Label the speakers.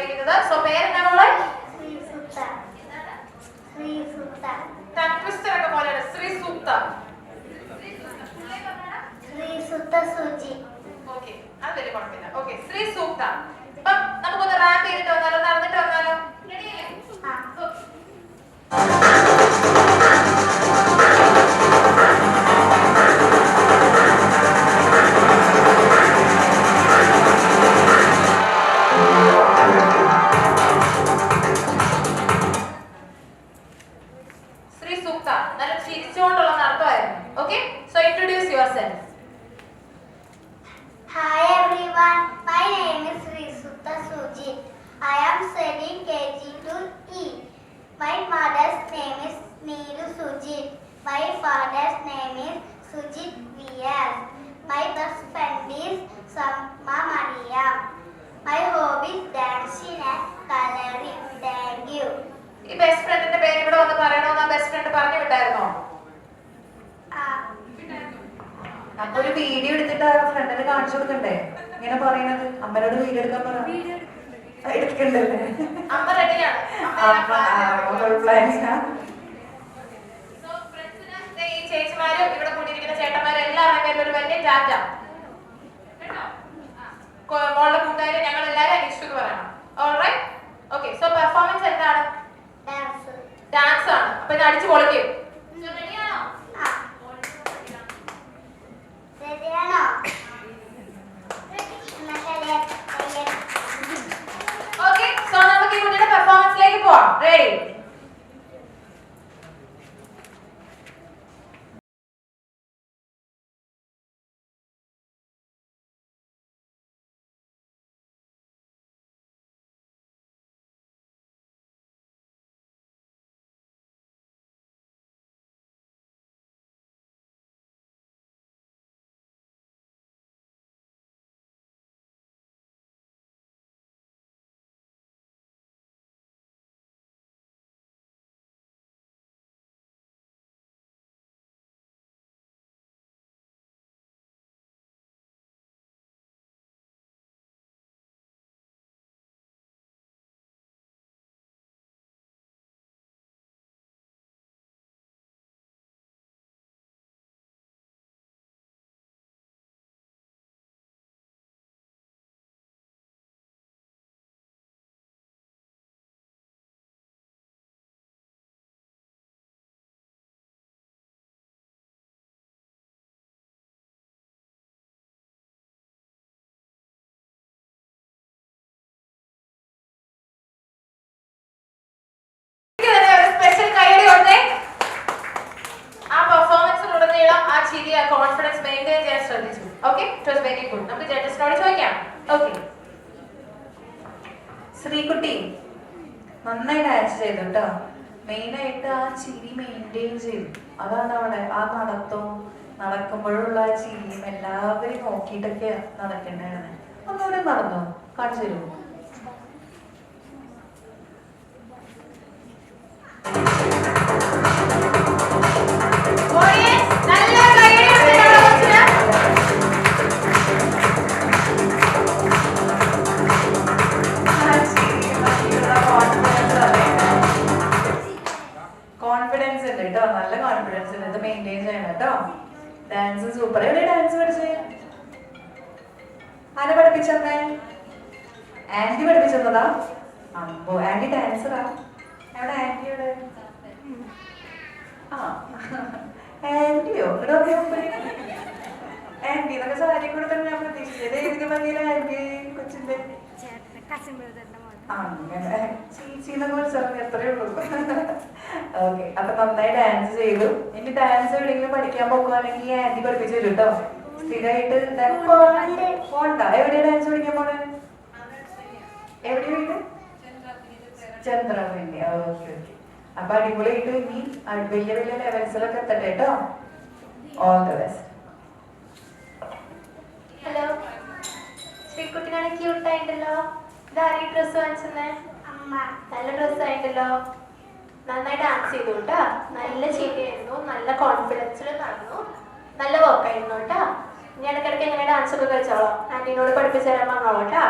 Speaker 1: ചെയ്തത് സോ പേരെന്താ മോളെ പോലെയാണ്. ശ്രീ സൂക്ത ഓക്കെ അത് വലിയ കുഴപ്പമില്ല. ഓക്കെ ശ്രീ സൂക്ത ഇപ്പം നമുക്കൊന്ന് റാപ്പ് ചെയ്തിട്ട് വന്നാലോ? നടന്നിട്ട് വന്നാലോ? yourself.
Speaker 2: Hi everyone, my name is Risutta Suji. I am studying KG to E. My mother's name is Neeru Sujit. My father's name is Sujit V.S. My best.
Speaker 3: അപ്പൊ ഒരു വീഡിയോ എടുത്തിട്ട് ആ ഫ്രണ്ടിന് കാണിച്ചു കൊടുക്കണ്ടേ? ഇങ്ങനെ പറയണത് അമ്മനോട് വീഡിയോ എടുക്കാൻ പറ. എടുക്കണ്ടല്ലേ?
Speaker 1: ചേച്ചിമാരും ഇവിടെ കൂടിയിരിക്കുന്ന ചേട്ടന്മാരും എല്ലാവരുടെ പേരിൽ ഒരു വലിയ tata. Ei! It was very good നമുക്ക് ജഡ്ജസിനോട് ചോദിക്കാം. ഓക്കെ
Speaker 3: ശ്രീകുട്ടി നന്നായിട്ട് ഡാൻസ് ചെയ്തു കേട്ടോ മെയിനായിട്ട് ആ ചിരി മെയിന്റെയിൻ ചെയ്തു. അതാണ് അവിടെ ആ നടത്തവും നടക്കുമ്പോഴുള്ള ആ ചിരിയും എല്ലാവരും നോക്കിയിട്ടൊക്കെ നടക്കേണ്ടതാണ് ഒന്നുകൂടെ നടന്നോ. കാണിച്ചു തരുമോ? ഡാൻസ് സൂപ്പർ എവിടെ ഡാൻസ് പഠിച്ചേ? ആരെ പഠിപ്പിച്ചേ ആന്റി പഠിപ്പിച്ചതാ അമ്പോ ആന്റി ഡാൻസറാ എവിടെ ആന്റിയോട്? ആന്റിയോ? ഇവിടെ ആന്റി എന്നൊക്കെ സാരി കൊടുത്താണ് ഞാൻ പ്രതീക്ഷിച്ചത് ഏത് ഭംഗിയില്ല ആന്റി കൊച്ചിന്റെ. അങ്ങനെ. ചേച്ചിന്നൊക്കെ വിളിച്ചറിഞ്ഞ എത്രയേ ഉള്ളൂ. ഓക്കെ അപ്പൊ നന്നായി ഡാൻസ് ചെയ്തു. ഇനി ഡാൻസ് എവിടെയെങ്കിലും പഠിക്കാൻ പോകുകയാണെങ്കിൽ ആന്റി പഠിപ്പിച്ചു തരും കേട്ടോ സ്ഥിരമായിട്ട് പോണ്ട. എവിടെയാ ഡാൻസ് പഠിക്കാൻ പോണേ? എവിടെയാ വീട്? ചന്ദ്രവേണ്ടി ഓക്കെ ഓക്കെ അപ്പൊ അടിപൊളിയായിട്ട് ഇനി വലിയ വലിയ ലെവൽസിലൊക്കെ എത്തട്ടെ കേട്ടോ ഓൾ ദ ബെസ്റ്റ്
Speaker 4: ഹലോ ശ്രീകുട്ടിനാണ് ക്യൂട്ടായിട്ടല്ലോ ഇതാരീ ഡ്രസ് വാങ്ങിച്ചെന്നേ?
Speaker 2: അമ്മ
Speaker 4: നല്ല ഡ്രസ് ആയിട്ടല്ലോ. നന്നായി ഡാൻസ് ചെയ്തു കേട്ടോ നല്ല ചിരിയായിരുന്നു നല്ല കോൺഫിഡൻസിൽ നടന്നു നല്ല വർക്ക് ആയിരുന്നു ഞാൻ ഇടയ്ക്കിടയ്ക്ക് എങ്ങനെ ഡാൻസ് ഒക്കെ കളിച്ചോളാം. ആന്റിനോട് പഠിപ്പിച്ചു തരാൻ പറഞ്ഞോളൂ കേട്ടാ.